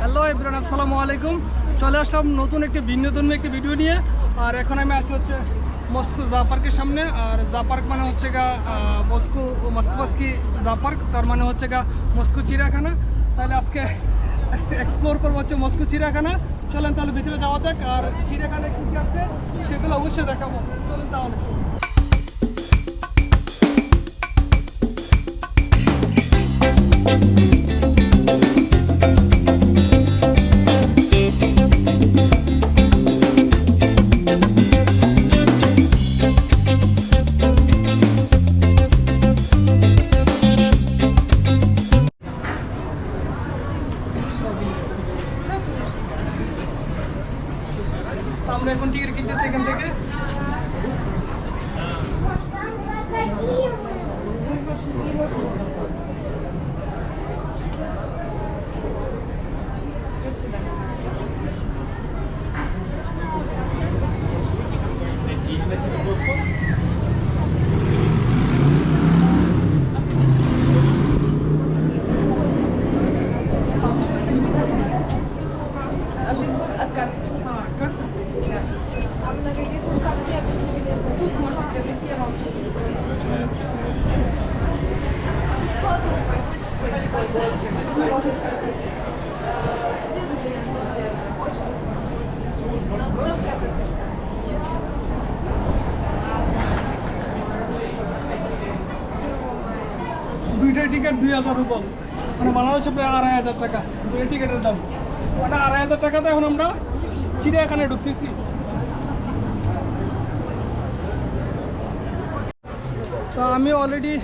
Hello everyone, আসসালামু আলাইকুম। চলে আসলাম নতুন একটি ভিন্নধর্মী একটি ভিডিও নিয়ে। আর এখন আমি আছি হচ্ছে মস্কো জা পার্কের সামনে। আর জা পার্ক মানে হচ্ছে গা মস্কো মস্কোবাস্কি জা পার্ক তার মানে হচ্ছে গা মস্কো চিড়িয়াখানা। তাহলে আজকে এক্সপ্লোর করব হচ্ছে মস্কো চিড়িয়াখানা। চলেন তাহলে ভিতরে যাওয়া যাক। আর চিড়িয়াখানায় কী কী আছে সেগুলো অবশ্যই দেখাবো। চলেন তাহলে। তো тут можно приобрести, я вам Бесплатно пойдете, দুইটা টিকিট দুই হাজার রুপল মানে বাংলাদেশে প্রায় আড়াই হাজার টাকা দুই টিকিটের দাম আড়াই হাজার টাকাতে এখন আমরা চিড়িয়াখানায় ঢুকতেছি। তো আমি অলরেডি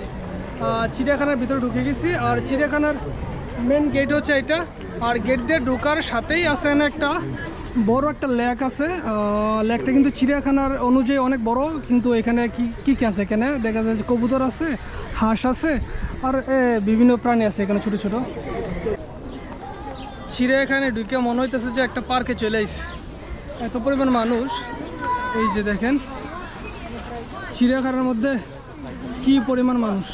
চিড়িয়াখানার ভিতরে ঢুকে গেছি আর চিড়িয়াখানার মেন গেট হচ্ছে এটা। আর গেট দিয়ে ঢোকার সাথেই আছে একটা বড় একটা লেক আছে। লেকটা কিন্তু চিড়িয়াখানার অনুযায়ী অনেক বড়, কিন্তু এখানে কি কি কি আছে এখানে? দেখা যাচ্ছে কবুতর আছে, হাঁস আছে, আর বিভিন্ন প্রাণী আছে এখানে ছোট ছোট। চিড়িয়াখানায় ঢুকে মনে হইতেছে যে একটা পার্কে চলে আইছে। এত পরিমাণ মানুষ, এই যে দেখেন, চিড়িয়াখানার মধ্যে কি পরিমাণ মানুষ।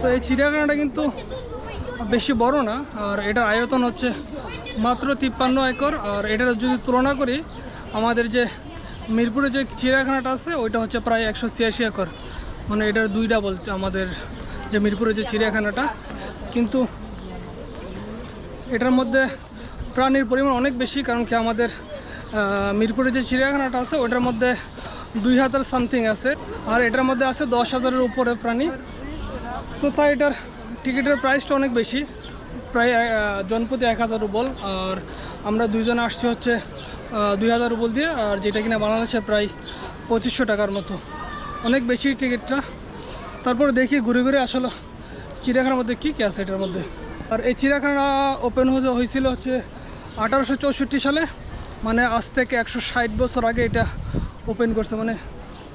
তো এই চিড়িয়াখানাটা কিন্তু বেশি বড় না, আর এটার আয়তন হচ্ছে মাত্র তিপ্পান্ন একর, আর এটার যদি তুলনা করি, আমাদের যে মিরপুরে যে চিড়িয়াখানাটা আছে, ওইটা হচ্ছে প্রায় একশো ছিয়াশি একর। মানে এটার দুইটা বলতে আমাদের যে মিরপুরে যে চিড়িয়াখানাটা কিন্তু এটার মধ্যে প্রাণীর পরিমাণ অনেক বেশি, কারণ কি আমাদের মিরপুরে যে চিড়িয়াখানাটা আছে, ওটার মধ্যে দুই হাজার সামথিং আছে। আর এটার মধ্যে আছে দশ হাজারের উপরে প্রাণী। তো তাই এটার টিকিটের প্রাইসটা অনেক বেশি। প্রায় জনপ্রতি এক হাজার রুবল। আর আমরা দুইজন আসছি হচ্ছে দুই হাজার রুবল দিয়ে। আর যেটা কিনা বাংলাদেশে প্রায় পঁচিশশো টাকার মতো। অনেক বেশি টিকিটটা। তারপরে দেখি ঘুরে ঘুরে আসলে চিড়িয়াখানার মধ্যে কী কী আছে এটার মধ্যে? আর এই চিড়িয়াখানা ওপেন হয়েছিল হচ্ছে আঠারোশো চৌষট্টি সালে মানে আজ থেকে একশো ষাট বছর আগে এটা ওপেন করছে। মানে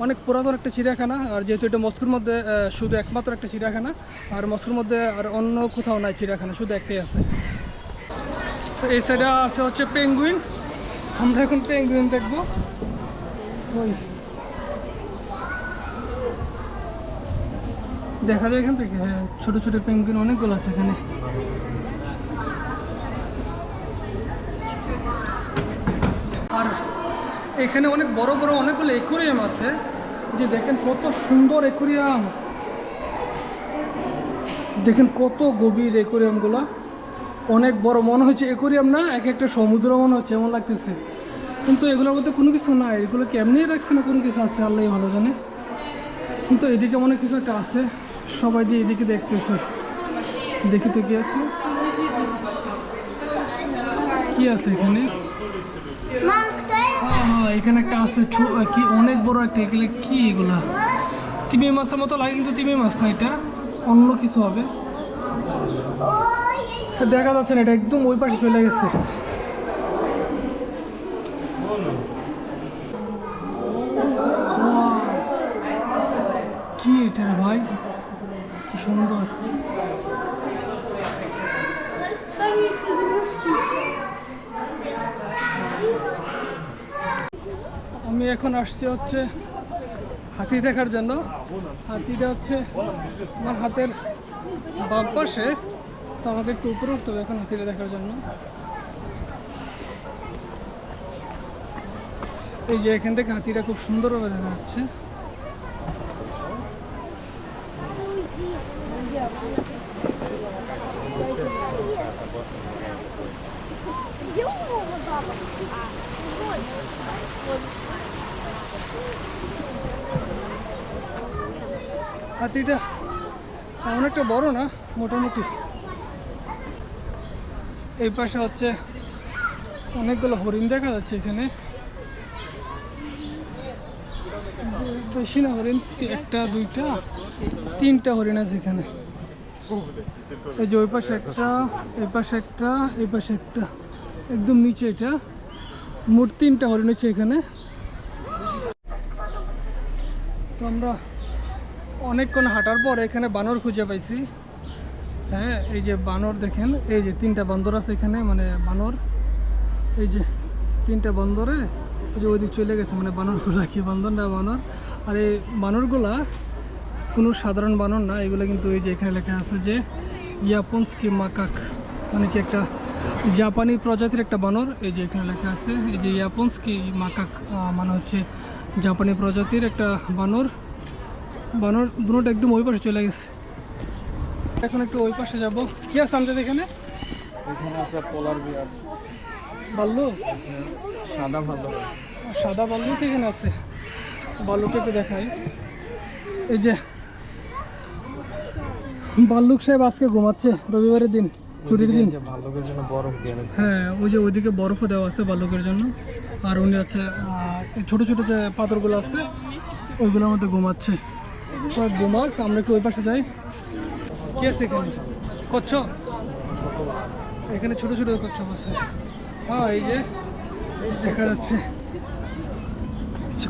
অনেক পুরাতন একটা চিড়িয়াখানা, আর যেহেতু এটা মস্কোর মধ্যে শুধু একমাত্র একটা চিড়িয়াখানা, আর মস্কোর মধ্যে আর অন্য কোথাও নাই চিড়িয়াখানা, শুধু একটাই আছে। তো এই সাইডে আছে হচ্ছে পেঙ্গুইন আমরা এখন পেঙ্গুইন দেখব। ওই। দেখা যায় এখান থেকে হ্যাঁ ছোটো ছোটো পেঙ্গুইন অনেকগুলো আছে এখানে। আর এখানে অনেক বড় বড় অনেকগুলো একুরিয়াম আছে। যে দেখেন কত সুন্দর একুরিয়াম দেখেন কত গভীর একুরিয়ামগুলো অনেক বড় মনে হচ্ছে একুরিয়াম না, এক একটা সমুদ্র মনে হচ্ছে, এমন লাগতেছে। কিন্তু এগুলোর মধ্যে কোনো কিছু নাই। এগুলো কেমনি রাখছে না কোনো কিছু আছে? আল্লাহ ভালো জানে। কিন্তু এদিকে মনে কিছু একটা আছে। সবাই দিয়ে এদিকে দেখতেছে। দেখি তো কি আছে। কি আছে এখানে? হ্যাঁ হ্যাঁ এখানে একটা আছে কি, অনেক বড় একটা এগুলো কি এগুলা? তিমি মাছের মতো লাগে কিন্তু তিমি মাছ না এটা। অন্য কিছু হবে। দেখা যাচ্ছে না, এটা একদম ওই পাশে চলে গেছে। কি এটা ভাই? সুন্দর। আমি এখন আসছি হচ্ছে হাতি দেখার জন্য। হাতিটা হচ্ছে আমার হাতের বাম পাশে। তো আমাকে একটু উপরে উঠতে হবে এখন হাতিটা দেখার জন্য। এই যে এখান থেকে হাতিটা খুব সুন্দরভাবে দেখা যাচ্ছে। হাতিটা তেমন একটা বড় না, মোটামুটি। এই পাশে হচ্ছে অনেকগুলো হরিণ দেখা যাচ্ছে এখানে। বেশি না হরিণ, একটা, দুইটা, তিনটা হরিণ আছে এখানে। এই যে ওই পাশে একটা, এই পাশে একটা, এই পাশে একটা। একদম নিচে এটা। মোট তিনটা হরিণ আছে এখানে। তো আমরা অনেকক্ষণ হাঁটার পর এখানে বানর খুঁজে পাইছি। হ্যাঁ এই যে বানর দেখেন, এই যে তিনটা বান্দর আছে এখানে মানে বানর। এই যে তিনটা বান্দরে ওই যে ওইদিক চলে গেছে মানে বানরগুলা কি বান্দর না বানর। আর এই বানরগুলা কোনো সাধারণ বানর না এগুলো কিন্তু এই যে এখানে লেখা আছে যে ইয়াপন্স ইয়াপনস্কি মাকাক মানে কি একটা জাপানি প্রজাতির একটা বানর এই যে এখানে লেখা আছে এই যে ইয়াপন্স ইয়াপনস্কি মাকাক মানে হচ্ছে জাপানি প্রজাতির একটা বানর। বানর দুটোটা একদম ওই পাশে চলে গেছে। এখন একটু ওই পাশে যাব। কি আছে আমাদের এখানে? এখানে আছে পোলার বিয়ার বাল্লু? সাদা বাল্লুক এখানে আছে। বাল্লুকে একটু দেখাই। এই যে বাল্লুক সাহেব আজকে ঘুমাচ্ছে রবিবারের দিন ছুটির দিন। ভাল্লুকের জন্য বরফ হ্যাঁ ওই যে ওইদিকে বরফও দেওয়া আছে বাল্লুকের জন্য। আর উনি এই ছোট ছোট যে পাথরগুলো আছে ওইগুলোর মধ্যে ঘুমাচ্ছে। তো ঘুমাক আমরা একটু ওই পাশে যাই। কি আছে এখানে? কচ্ছপ এখানে ছোট ছোট কচ্ছপ আছে হ্যাঁ এই যে দেখা যাচ্ছে।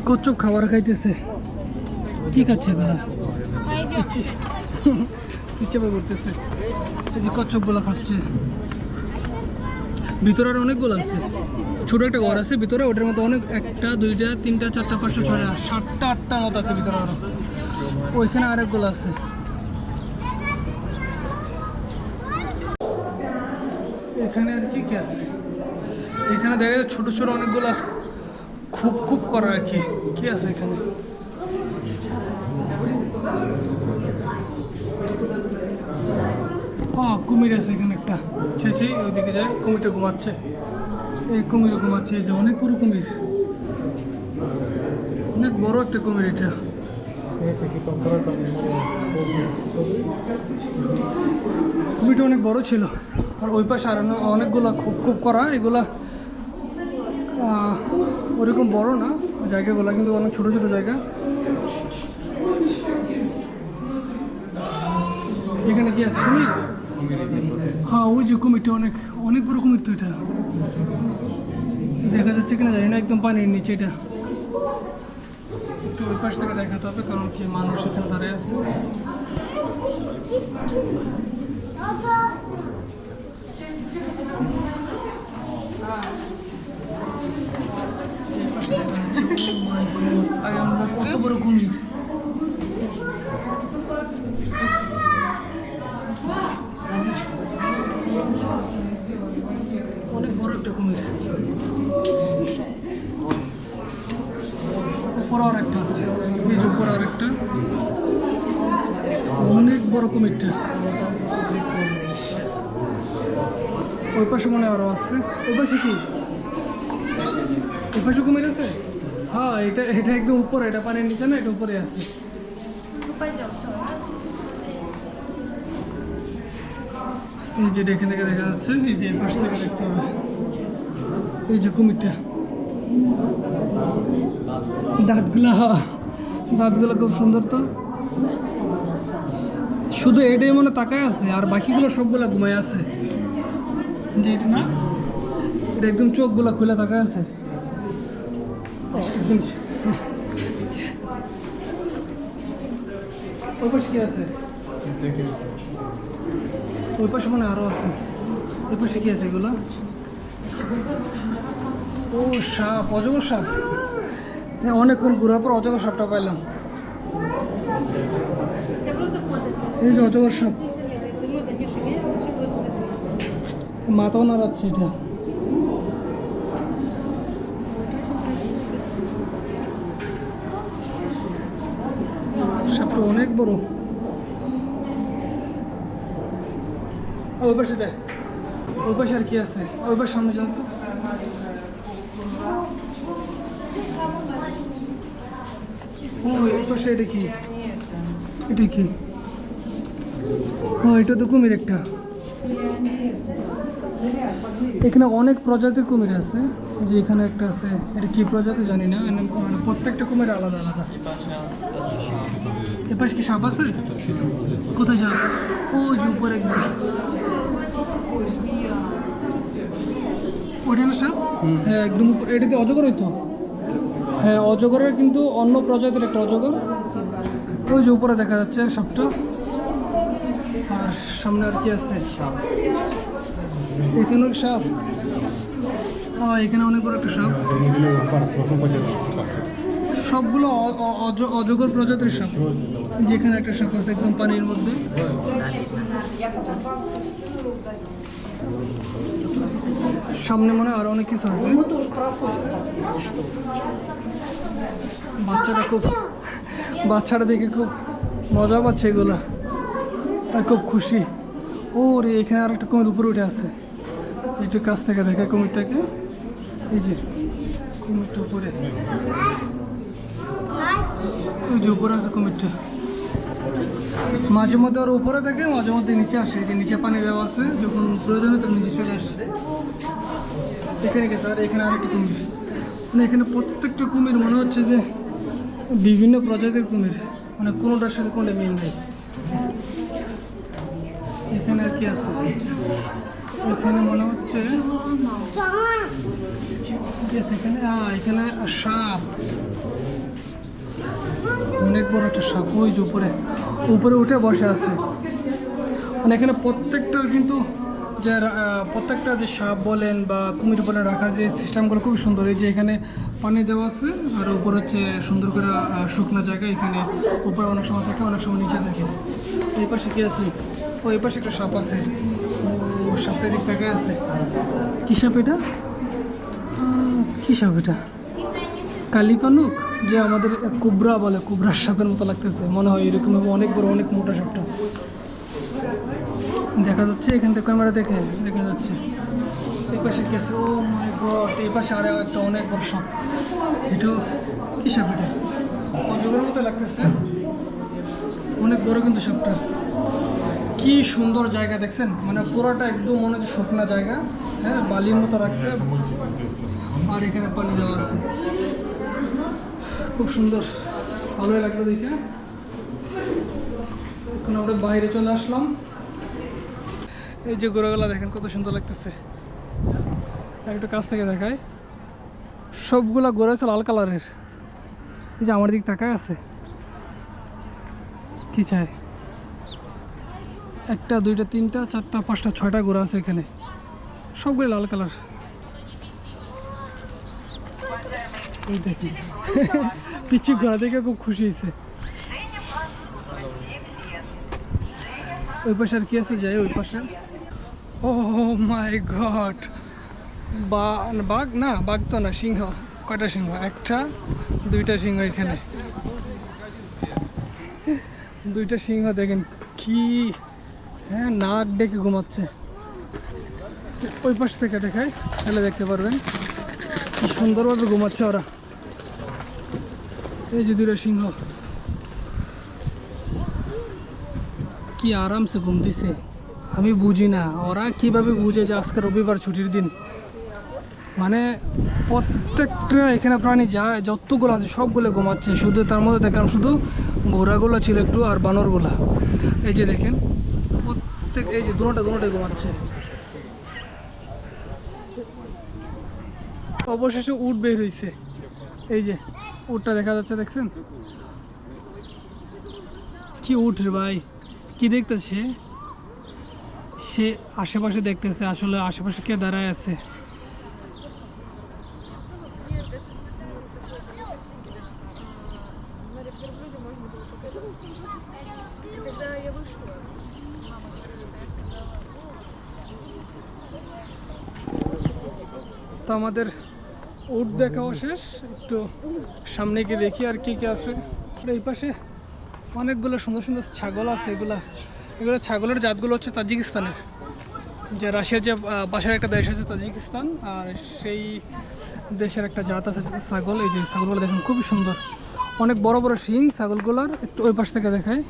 কচ্ছপ খাবার খাইতেছে। ঠিক আছে এগুলা? ইচ্ছে করতেছে এই যে কচ্ছপগুলো খাচ্ছে। ভিতরে আরও অনেকগুলো আছে। ছোট একটা ঘর আছে ভিতরে, ওটার মধ্যে অনেক একটা, দুইটা, তিনটা, চারটা, পাঁচটা, ছয়টা, সাতটা, আটটা মতো আছে ভিতরে আরও। ওইখানে আরেকগুলো আছে। এখানে আর কি কি আছে? এখানে দেখা যাচ্ছে ছোট ছোট অনেকগুলা খুব খুব করা আর কি। কি আছে এখানে? ও কুমির আছে এখানে একটা। ছেছে ওইদিকে যায়, কুমিরটা ঘুমাচ্ছে। এই কুমির ঘুমাচ্ছে, এই যে অনেক বড় কুমির। অনেক বড় একটা কুমির এটা। কুমিরটা অনেক বড় ছিল। আর ওই পাশে আর অনেকগুলা খুব খুব করা, এগুলা ওরকম বড় না, জায়গাগুলো কিন্তু অনেক ছোট ছোট জায়গা। এখানে কি আছে কুমির? হ্যাঁ ওই যে কুমিরটা অনেক অনেক বড় কুমির তো এটা দেখা যাচ্ছে কিনা জানি না একদম পানির নিচে এটা একটু ওই পাশ থেকে দেখাতে হবে কারণ কি মানুষ এখানে দাঁড়িয়ে আছে এই পাশে দেখা যাচ্ছে। Oh my God, কত বড় কুমির অনেক বড় একটা কুমির উপরে আর একটা আছে। এই যে আর একটা অনেক বড় কুমিরটা ওই পাশে মনে হয় আরও আছে। ওই পাশে কি? ওই পাশে কুমির আছে? হ্যাঁ এটা এটা একদম উপরে, এটা পানির নিচে না, এটা উপরে আছে। এই যে এখান থেকে দেখা যাচ্ছে, এই যে পাশ থেকে দেখতে হবে। এই যে কুমিরটা। দাঁতগুলা, দাঁতগুলো খুব সুন্দর তো। শুধু এটাই মনে তাকায় আছে, আর বাকিগুলো সবগুলা ঘুমায় আছে। যে এটা না, এটা একদম চোখগুলো খুলে তাকায় আছে। ওই পাশে কি আছে? ওই পাশে মনে হয় আরও আছে। ওই পাশে কি আছে এগুলো? ও সাপ, অজগর সাপ। অনেকক্ষণ ঘোরার পর অজগর সাপটা পাইলাম। এই যে অজগর সাপ। মাথাও নাড়াচ্ছে এটা। সাপটা অনেক বড়। ওই পাশে যায় ওই পাশে আর কি আছে? ওই পাশে সামনে যাও তো। এটা কি? এটা কি? ও এটা তো কুমির একটা। এখানে অনেক প্রজাতির কুমির আছে। যে এখানে একটা আছে, এটা কি প্রজাতি জানি না মানে প্রত্যেকটা কুমির আলাদা আলাদা। এ পাশে কি সাপ আছে? কোথায় সাপ? ও, যে উপরে একদম। ওইটা না সাপ হ্যাঁ একদম এটাতে অজগরই তো হ্যাঁ অজগরের কিন্তু অন্য প্রজাতির একটা অজগর। ওই যে উপরে দেখা যাচ্ছে সাপটা আর সামনে আর কি আছে? এখানে সাপ। এখানে অনেক বড় একটা সাপ। সবগুলো অজগর প্রজাতির সাপ। যেখানে একটা সাপ আছে একদম পানির মধ্যে। সামনে মনে হয় আরও অনেক কিছু আছে। বাচ্চাটা খুব বাচ্চাটা দেখে খুব মজা পাচ্ছে এগুলো। আর খুব খুশি। ও রে এখানে আর একটা কুমির উপরে উঠে আছে। একটু কাছ থেকে দেখে কুমিরটাকে। এই যে, কুমিরটা উপরে। ওই যে উপরে আছে কুমিরটা। মাঝে মধ্যে ওর উপরে থাকে মাঝে মধ্যে নিচে আসে যে নিচে পানি দেওয়া আছে যখন প্রয়োজন হয় তখন নিচে চলে আসে। এখানে গেছে আর এখানে আরেকটি কুমির। মানে এখানে প্রত্যেকটা কুমির মনে হচ্ছে যে বিভিন্ন প্রজাতির কুমির। মানে কোনোটার সাথে কোনোটা মিল নেই। এখানে আর কি আছে? এখানে মনে হচ্ছে এখানে এখানে সাপ। অনেক বড় একটা সাপ, ওই যে উপরে উপরে উঠে বসে আছে। মানে এখানে প্রত্যেকটার কিন্তু যে প্রত্যেকটা যে সাপ বলেন বা কুমির বলেন, রাখার যে সিস্টেমগুলো খুবই সুন্দর। এই যে এখানে পানি দেওয়া আছে, আর উপর হচ্ছে সুন্দর করে শুকনো জায়গা, এখানে উপরে অনেক সময় থাকে, অনেক সময় নিচে থাকে। এই পাশে কি আছে? ও, এই পাশে একটা সাপ আছে। ও সাপের দিক থেকে আছে। কী সাপ এটা? কী সাপ এটা? কালিপানুক? যে আমাদের কুবরা বলে কুবরা সাপের মতো লাগতেছে। মনে হয় এরকম অনেক বড়, অনেক মোটা সাপটা। দেখা যাচ্ছে, এখান থেকে ক্যামেরা দেখে দেখা যাচ্ছে। এই পাশে কি আছে ও মাই গড পাশে আরও একটা অনেক বড় সাপ। এটা কি সাপ এটা? অজগরের মতো লাগতেছে। অনেক বড় কিন্তু সাপটা। কি সুন্দর জায়গা দেখছেন? মানে পুরোটা একদম মনে হচ্ছে শুকনা জায়গা। হ্যাঁ বালির মতো রাখছে আর এখানে পানি দেওয়া আছে। খুব সুন্দর, ভালোই লাগল দেখে। এখন আমরা বাইরে চলে আসলাম। এই যে গোড়াগুলা দেখেন কত সুন্দর লাগতেছে। একটু কাছ থেকে দেখায় সবগুলা গোড়া হচ্ছে লাল কালারের। এই যে আমার দিক তাকায় আছে। কি চায় একটা, দুইটা, তিনটা, চারটা, পাঁচটা, ছয়টা গোড়া আছে এখানে। সবগুলো লাল কালার। এই দেখি। ঘোড়া দেখে খুব খুশি হয়েছে। ওই পাশে আর কি আছে? যাই, ওই পাশে। ও মাই বা, বাঘ? না, বাঘ তো না, সিংহ। কয়টা সিংহ? একটা, দুইটা সিংহ এখানে। দুইটা সিংহ, দেখেন কি হ্যাঁ নাক ডেকে ঘুমাচ্ছে। ওই পাশ থেকে দেখায় তাহলে দেখতে পারবেন। কি সুন্দরভাবে ঘুমাচ্ছে ওরা। এই যে দুইটা সিংহ। কি আরামসে ঘুম দিছে। আমি বুঝি না। ওরা কীভাবে বুঝে যে আজকে রবিবার ছুটির দিন? মানে প্রত্যেকটা এখানে প্রাণী যায়, যতগুলো আছে সবগুলো ঘুমাচ্ছে। শুধু তার মধ্যে দেখলাম শুধু ঘোড়াগুলো ছিল একটু আর বানরগুলা। এই যে দেখেন, প্রত্যেক এই যে দুটোটা দুটোটাই ঘুমাচ্ছে। অবশেষে উঠ বের হয়েছে এই যে উটটা দেখা যাচ্ছে, দেখছেন? কি উঠ রে ভাই, কি দেখতেছে? সে আশেপাশে দেখতেছে, আসলে আশেপাশে কে দাঁড়ায় আছে? তো আমাদের দেখাও শেষ। একটু সামনে গিয়ে দেখি আর কি কি আছে। এই পাশে অনেকগুলো সুন্দর সুন্দর ছাগল আছে। এগুলা, এগুলো ছাগলের জাতগুলো হচ্ছে তাজিকিস্তানের। যে রাশিয়ার যে পাশের একটা দেশ আছে তাজিকিস্তান, আর সেই দেশের একটা জাত আছে ছাগল। এই যে ছাগলগুলো দেখেন, খুবই সুন্দর। অনেক বড় বড় শিং ছাগলগুলোর, একটু ওই পাশ থেকে দেখায়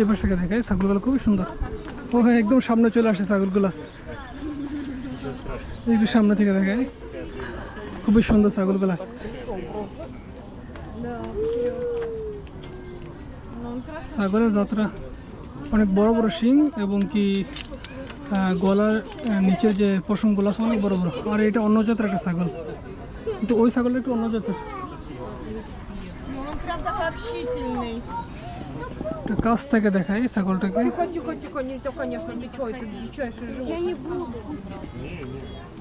এই পাশ থেকে দেখায় ছাগলগুলো খুবই সুন্দর। ও হ্যাঁ একদম সামনে চলে আসে ছাগলগুলো। একটু সামনে থেকে দেখায় খুবই সুন্দর ছাগলগুলা ছাগলের যাত্রা অনেক বড় বড় শিং এবং কি গলার নিচে যে পশমগুলো আছে অনেক বড় বড়। আর এটা অন্য জাতের একটা ছাগল। কিন্তু ওই ছাগলটা একটু অন্য জাতের। কাছ থেকে দেখায় ছাগলটাকে।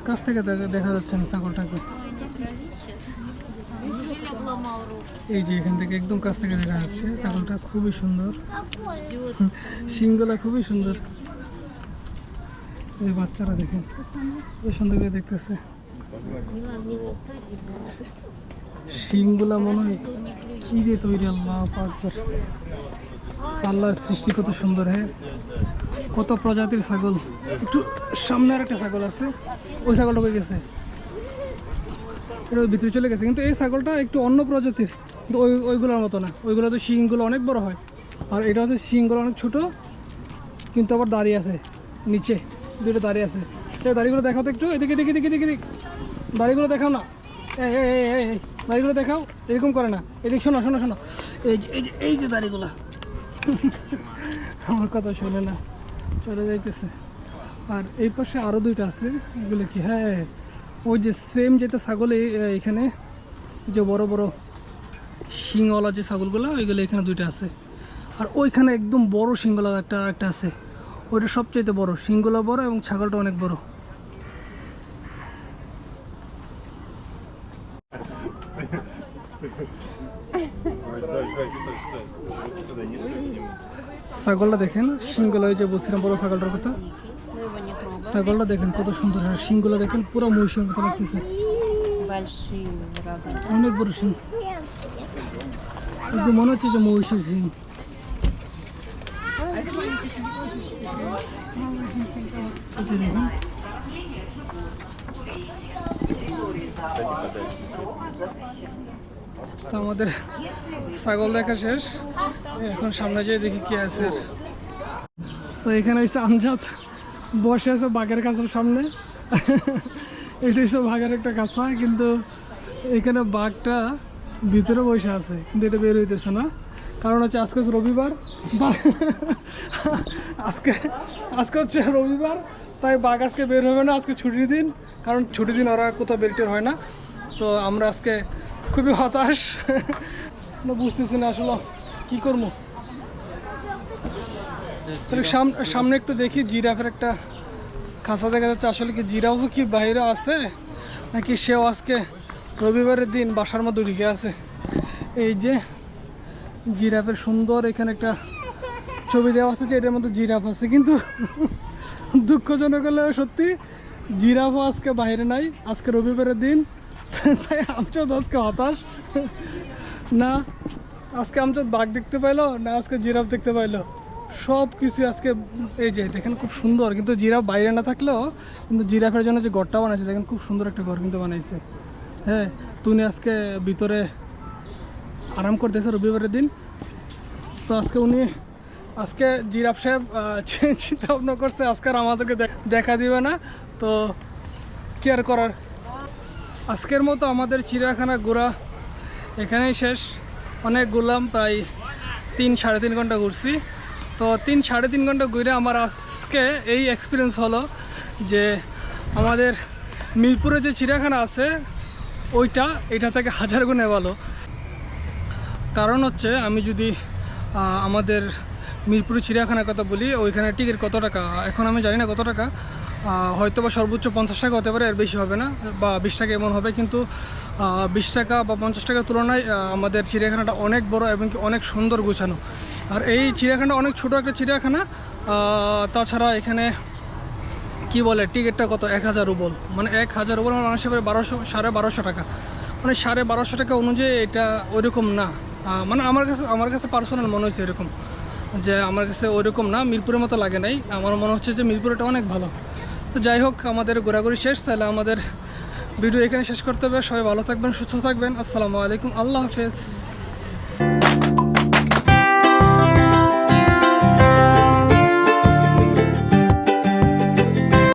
কাছ থেকে দেখা যাচ্ছে না ছাগলটাকে। এই যে এখান থেকে একদম কাছ থেকে দেখা যাচ্ছে, ছাগলটা খুবই সুন্দর। শিংগুলা খুবই সুন্দর। এই বাচ্চারা দেখেন, এই সুন্দর করে দেখতেছে। শিংগুলা মনে হয় কি দিয়ে তৈরি, আল্লাহ পাকবার আল্লাহর সৃষ্টি কত সুন্দর হ্যাঁ? কত প্রজাতির ছাগল। একটু সামনে আর একটা ছাগল আছে, ওই ছাগলটা গেছে? এটা ওই ভিতরে চলে গেছে। কিন্তু এই ছাগলটা একটু অন্য প্রজাতির। কিন্তু ওই, ওইগুলোর মতো না। ওইগুলো তো শিংগুলো অনেক বড় হয়। আর এটা হচ্ছে শিংগুলো অনেক ছোট, কিন্তু আবার দাঁড়িয়ে আছে নিচে। দুটো দাঁড়িয়ে আছে। এই দাড়িগুলো দেখাও তো একটু। এদিকে দেখি দেখি দেখি দাড়িগুলো দেখাও না। এই এই দাড়িগুলো দেখাও। এরকম করে না। এদিক শোনো শোনো শোনো। এই যে এই যে এই যে দাড়িগুলো। আমার কথা শোনে না। চলে যাইতেছে। আর এই পাশে আরও দুইটা আছে। এগুলো কি? হ্যাঁ। ওই যে সেম যেটা ছাগল এখানে যে বড় বড় শিংওয়ালা যে ছাগলগুলো, ওইগুলো এখানে দুইটা আছে। আর ওইখানে একদম বড় শিংগুলা একটা একটা আছে। ওইটা সবচাইতে বড়। শিংগুলা বড় এবং ছাগলটা অনেক বড়। ছাগলটা দেখেন শিংগুলো ওই যে বলছিলাম বড় ছাগলটার কথা। ছাগলটা দেখেন, কত সুন্দর। আর শিংগুলো দেখেন, পুরো মৌসুমের মতো লাগতেছে। অনেক বড় শিং। একদম মনে হচ্ছে যে মহিষের শিং। আমাদের ছাগল দেখা শেষ। এখন সামনে যেয়ে দেখি কি আছে। তো এখানে হয়েছে আমজাদ। বসে আছে বাঘের কাছের সামনে। এটা হচ্ছে বাঘের একটা কাছা কিন্তু এখানে বাঘটা ভিতরে বসে আছে, কিন্তু এটা বের হইতেছে না। কারণ হচ্ছে আজকে রবিবার আজকে আজকে হচ্ছে রবিবার, তাই বাঘ আজকে বের হবে না, আজকে ছুটির দিন, কারণ ছুটির দিন ওরা কোথাও বের টের হয় না। তো আমরা আজকে খুবই হতাশ বুঝতেছি না আসলে কী করব। তাহলে সাম- সামনে একটু দেখি জিরাফের একটা খাঁচা দেখা যাচ্ছে। আসলে কি জিরাফও কি বাইরে আছে, নাকি সেও আজকে রবিবারের দিন বাসার মধ্যে ঢুকে আছে? এই যে জিরাফের সুন্দর এখানে একটা ছবি দেওয়া আছে যে এটার মধ্যে জিরাফ আছে, কিন্তু দুঃখজনক হলে সত্যি জিরাফও আজকে বাইরে নাই, আজকে রবিবারের দিন। তাই আমচাঁদ আজকে হতাশ। না, আজকে আমচাঁদ বাঘ দেখতে পাইলো, না আজকে জিরাফ দেখতে পাইলো? সব কিছু আজকে, এই যে দেখেন খুব সুন্দর, কিন্তু জিরাফ বাইরে না থাকলেও কিন্তু জিরাফের জন্য যে ঘরটা বানাইছে, দেখেন খুব সুন্দর একটা ঘর কিন্তু বানাইছে। হ্যাঁ তুমি আজকে ভিতরে আরাম করতেছে রবিবারের দিন। তো আজকে উনি, আজকে জিরাফ সাহেব চিন্তা ভাবনা করছে, আজকে আর আমাদেরকে দেখা দিবে না। তো কেয়ার করার। আজকের মতো আমাদের চিড়িয়াখানা ঘোরা এখানেই শেষ। অনেক ঘুরলাম প্রায় তিন, সাড়ে তিন ঘণ্টা ঘুরছি। তো তিন, সাড়ে তিন ঘণ্টা ঘুরে আমার আজকে এই এক্সপিরিয়েন্স হলো যে আমাদের মিরপুরে যে চিড়িয়াখানা আছে, ওইটা এটা থেকে হাজার গুণে ভালো। কারণ হচ্ছে আমি যদি আমাদের মিরপুর চিড়িয়াখানার কথা বলি, ওইখানে টিকিট কত টাকা? এখন আমি জানি না কত টাকা। হয়তো বা সর্বোচ্চ পঞ্চাশ টাকা হতে পারে, এর বেশি হবে না, বা বিশ টাকা এমন হবে, কিন্তু বিশ টাকা বা পঞ্চাশ টাকার তুলনায় আমাদের চিড়িয়াখানাটা অনেক বড় এবং অনেক সুন্দর গোছানো। আর এই চিড়িয়াখানাটা অনেক ছোট একটা চিড়িয়াখানা তাছাড়া এখানে কি বলে, টিকিটটা কত? এক হাজার রুবল। মানে এক হাজার রুবল মানে মানুষের বারোশো, সাড়ে বারোশো টাকা। মানে সাড়ে বারোশো টাকা অনুযায়ী এটা ওইরকম না। মানে আমার কাছে আমার কাছে পার্সোনাল মনে হয়েছে এরকম, যে আমার কাছে ওইরকম না, মিরপুরের মতো লাগে নাই। আমার মনে হচ্ছে যে মিরপুরটা অনেক ভালো। তো যাই হোক, আমাদের ঘোরাঘুরি শেষ। তাহলে আমাদের ভিডিও এখানে শেষ করতে হবে। সবাই ভালো থাকবেন, সুস্থ থাকবেন। আসসালামু আলাইকুম। আল্লাহ হাফেজ।